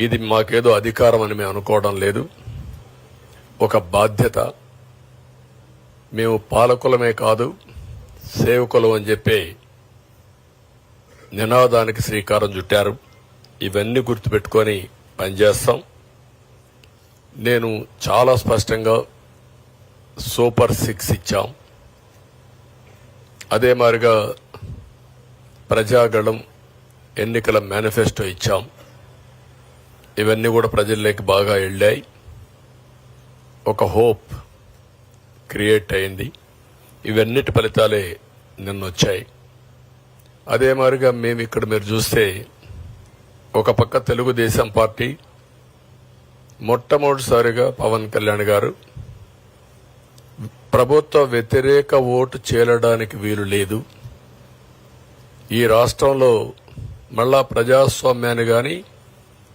ఇది మాకేదో అధికారం అని మేము అనుకోవడం లేదు. ఒక బాధ్యత. మేము పాలకులమే కాదు సేవకులం అని చెప్పి నినాదానికి శ్రీకారం చుట్టారు. ఇవన్నీ గుర్తుపెట్టుకొని పనిచేస్తాం. నేను చాలా స్పష్టంగా సూపర్ సిక్స్ ఇచ్చాం. అదే మాదిరిగా ప్రజాగళం ఎన్నికల మేనిఫెస్టో ఇచ్చాం. ఇవన్నీ కూడా ప్రజల్లోకి బాగా వెళ్ళాయి. ఒక హోప్ క్రియేట్ అయింది. ఇవన్నిటి ఫలితాలే నిన్న వచ్చాయి అదే మాదిరిగా మేము ఇక్కడ మీరు చూస్తే ఒక పక్క తెలుగుదేశం పార్టీ మొట్టమొదటిసారిగా పవన్ కళ్యాణ్ గారు ప్రభుత్వ వ్యతిరేక ఓటు చేరడానికి వీలు లేదు. ఈ రాష్ట్రంలో మళ్ళా ప్రజాస్వామ్యాన్ని కానీ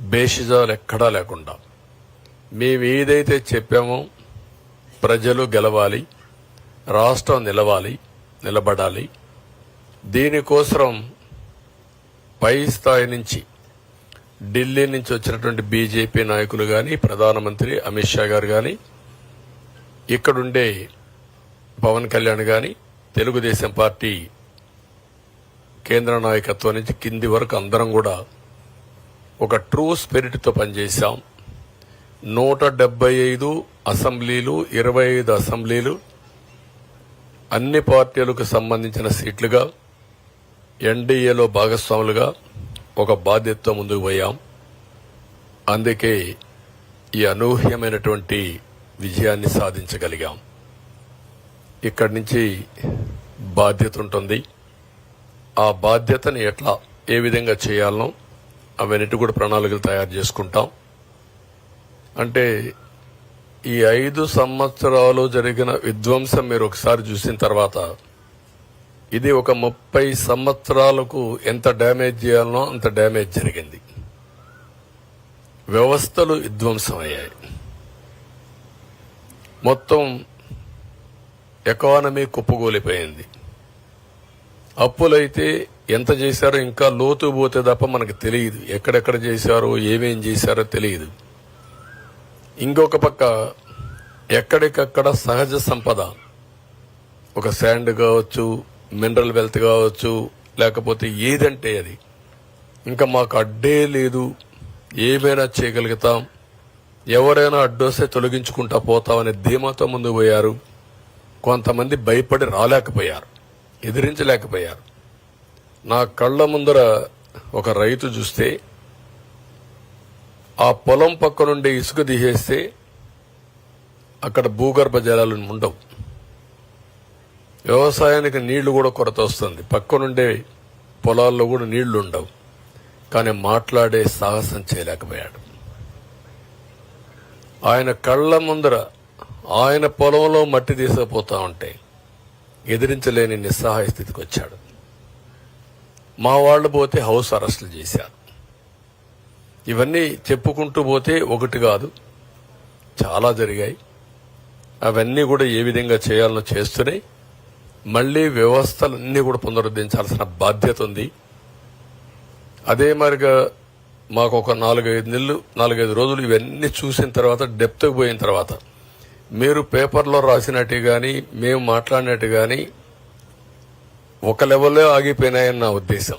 బేషిజాలు ఎక్కడా లేకుండా. మేము ఏదైతే చెప్పామో ప్రజలు గెలవాలి రాష్ట్రం నిలవాలి నిలబడాలి. దీనికోసం పై స్థాయి నుంచి ఢిల్లీ నుంచి వచ్చినటువంటి బీజేపీ నాయకులు గాని ప్రధానమంత్రి అమిత్ షా గారు గాని ఇక్కడుండే పవన్ కళ్యాణ్ గాని తెలుగుదేశం పార్టీ కేంద్ర నాయకత్వం నుంచి కింది వరకు అందరం కూడా ఒక ట్రూ స్పిరిట్తో పనిచేశాం. నూట డెబ్బై ఐదు అసెంబ్లీలు ఇరవై ఐదు అసెంబ్లీలు అన్ని పార్టీలకు సంబంధించిన సీట్లుగా ఎన్డీఏలో భాగస్వాములుగా ఒక బాధ్యతతో ముందుకు పోయాం. అందుకే ఈ అనూహ్యమైనటువంటి విజయాన్ని సాధించగలిగాం. ఇక్కడి నుంచి బాధ్యత ఉంటుంది. ఆ బాధ్యతని ఎట్లా ఏ విధంగా చేయాలనో అవన్నిటి కూడా ప్రణాళికలు తయారు చేసుకుంటాం. అంటే ఈ ఐదు సంవత్సరాలు జరిగిన విధ్వంసం మీరు ఒకసారి చూసిన తర్వాత ఇది ఒక ముప్పై సంవత్సరాలకు ఎంత డ్యామేజ్ చేయాలనో అంత డ్యామేజ్ జరిగింది. వ్యవస్థలు విధ్వంసం అయ్యాయి మొత్తం ఎకానమీ కుప్పగూలిపోయింది అప్పులైతే ఎంత చేశారో ఇంకా లోతు పోతే తప్ప మనకు తెలియదు. ఎక్కడెక్కడ చేశారో ఏమేం చేశారో తెలియదు. ఇంకొక పక్క ఎక్కడికక్కడ సహజ సంపద. ఒక శాండ్ కావచ్చు మినరల్ వెల్త్ కావచ్చు లేకపోతే ఏదంటే అది. ఇంకా మాకు అడ్డే లేదు. ఏమైనా చేయగలుగుతాం. ఎవరైనా అడ్డొస్తే తొలగించుకుంటా పోతామనే ధీమాతో ముందుకు పోయారు. కొంతమంది భయపడి రాలేకపోయారు. ఎదిరించలేకపోయారు. నా కళ్ళ ముందర ఒక రైతు చూస్తే ఆ పొలం పక్క నుండి ఇసుక తీసేస్తే అక్కడ భూగర్భ జలాలు ఉండవు. వ్యవసాయానికి నీళ్ళు కూడా కొరత వస్తుంది. పక్క నుండే పొలాల్లో కూడా నీళ్ళు ఉండవు. కానీ మాట్లాడే సాహసం చేయలేకపోయాడు. ఆయన కళ్ళ ముందర ఆయన పొలంలో మట్టి తీసుకుపోతా ఉంటే ఎదిరించలేని నిస్సహాయ స్థితికి వచ్చాడు. మా వాళ్ళు పోతే హౌస్ అరెస్టులు చేశారు. ఇవన్నీ చెప్పుకుంటూ పోతే ఒకటి కాదు చాలా జరిగాయి. అవన్నీ కూడా ఏ విధంగా చేయాలనో చేస్తూనే మళ్ళీ వ్యవస్థలన్నీ కూడా పునరుద్ధరించాల్సిన బాధ్యత ఉంది. అదే మరిగా మాకు ఒక నాలుగైదు నెలలు నాలుగైదు రోజులు ఇవన్నీ చూసిన తర్వాత డెప్త్కి పోయిన తర్వాత మీరు పేపర్లో రాసినట్టు కానీ మేము మాట్లాడినట్టు కానీ ఒక లెవెల్లో ఆగిపోయినాయని నా ఉద్దేశం.